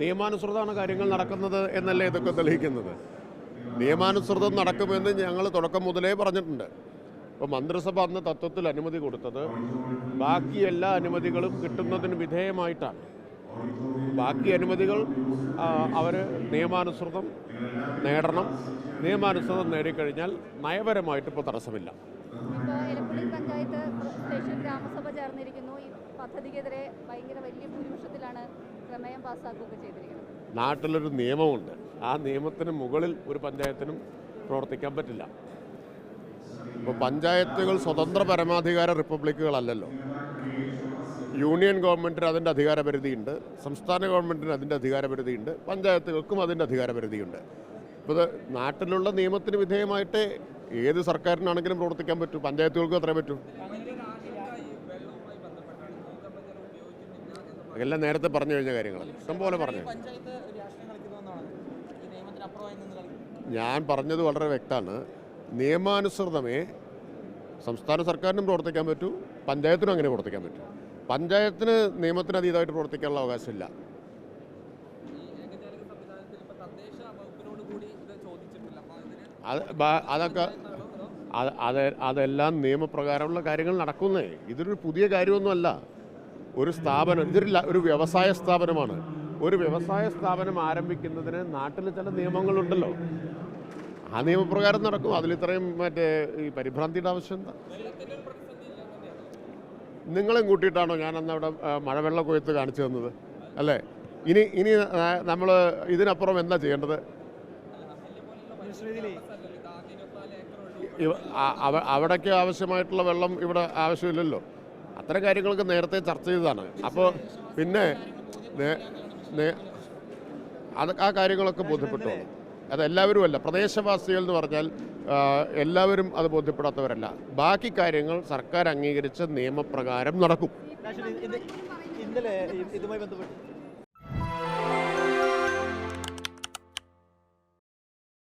നിയമാനുസൃതമാണ് കാര്യങ്ങൾ നടക്കുന്നത് എന്നല്ലേ ഇതൊക്കെ തെളിയിക്കുന്നത്? നിയമാനുസൃതം നടക്കുമെന്ന് ഞങ്ങൾ തുടക്കം മുതലേ പറഞ്ഞിട്ടുണ്ട്. ഇപ്പോൾ മന്ത്രിസഭ അന്ന് തത്വത്തിൽ അനുമതി കൊടുത്തത് ബാക്കി എല്ലാ അനുമതികളും കിട്ടുന്നതിന് വിധേയമായിട്ടാണ്. ബാക്കി അനുമതികൾ അവർ നിയമാനുസൃതം നേടണം. നിയമാനുസൃതം നേടിക്കഴിഞ്ഞാൽ നയപരമായിട്ട് ഇപ്പോൾ തടസ്സമില്ല. പദ്ധതിക്കെതിരെ ഭയങ്കര വലിയ ഭൂരിപക്ഷത്തിലാണ് നാട്ടിലൊരു നിയമമുണ്ട്. ആ നിയമത്തിന് മുകളിൽ ഒരു പഞ്ചായത്തിനും പ്രവർത്തിക്കാൻ പറ്റില്ല. ഇപ്പോൾ പഞ്ചായത്തുകൾ സ്വതന്ത്ര പരമാധികാര റിപ്പബ്ലിക്കുകളല്ലല്ലോ. യൂണിയൻ ഗവൺമെന്റിന് അതിന്റെ അധികാരപരിധിയുണ്ട്. സംസ്ഥാന ഗവൺമെന്റിന് അതിന്റെ അധികാരപരിധിയുണ്ട്. പഞ്ചായത്തുകൾക്കും അതിന്റെ അധികാരപരിധിയുണ്ട്. ഇപ്പോൾ ഇത് നാട്ടിലുള്ള നിയമത്തിന് വിധേയമായിട്ട് ഏത് സർക്കാരിനാണെങ്കിലും പ്രവർത്തിക്കാൻ പറ്റും. പഞ്ചായത്തുകൾക്കും അത്രേ പറ്റൂ. അതെല്ലാം നേരത്തെ പറഞ്ഞു കഴിഞ്ഞ കാര്യങ്ങളാണ് ഇഷ്ടംപോലെ പറഞ്ഞു. ഞാൻ പറഞ്ഞത് വളരെ വ്യക്തമാണ്. നിയമാനുസൃതമേ സംസ്ഥാന സർക്കാരിനും പ്രവർത്തിക്കാൻ പറ്റൂ പഞ്ചായത്തിനും അങ്ങനെ പ്രവർത്തിക്കാൻ പറ്റൂ. പഞ്ചായത്തിന് നിയമത്തിന് അതീതമായിട്ട് പ്രവർത്തിക്കാനുള്ള അവകാശമില്ല. അതൊക്കെ അത് അത് അതെല്ലാം നിയമപ്രകാരമുള്ള കാര്യങ്ങൾ നടക്കുന്നേ. ഇതൊരു പുതിയ കാര്യമൊന്നുമല്ല. ഒരു സ്ഥാപനം ഇതൊരു ഒരു വ്യവസായ സ്ഥാപനമാണ്. ഒരു വ്യവസായ സ്ഥാപനം ആരംഭിക്കുന്നതിന് നാട്ടിൽ ചില നിയമങ്ങളുണ്ടല്ലോ. ആ നിയമപ്രകാരം നടക്കും. അതിൽ ഇത്രയും മറ്റേ ഈ പരിഭ്രാന്തിയുടെ ആവശ്യം എന്താ? നിങ്ങളെയും കൂട്ടിയിട്ടാണോ ഞാൻ അന്ന് അവിടെ മഴവെള്ള കൊയ്ത്ത് കാണിച്ചു തന്നത് അല്ലേ? ഇനി ഇനി നമ്മൾ ഇതിനപ്പുറം എന്താ ചെയ്യേണ്ടത്? അവിടേക്ക് ആവശ്യമായിട്ടുള്ള വെള്ളം ഇവിടെ ആവശ്യമില്ലല്ലോ. അത്തരം കാര്യങ്ങളൊക്കെ നേരത്തെ ചർച്ച ചെയ്തതാണ്. അപ്പോൾ പിന്നെ അത് ആ കാര്യങ്ങളൊക്കെ ബോധ്യപ്പെട്ടു. അത് എല്ലാവരും അല്ല പ്രദേശവാസികൾ എന്ന് പറഞ്ഞാൽ എല്ലാവരും അത് ബോധ്യപ്പെടാത്തവരല്ല. ബാക്കി കാര്യങ്ങൾ സർക്കാർ അംഗീകരിച്ച നിയമപ്രകാരം നടക്കും. ഇതുമായി ബന്ധപ്പെട്ട്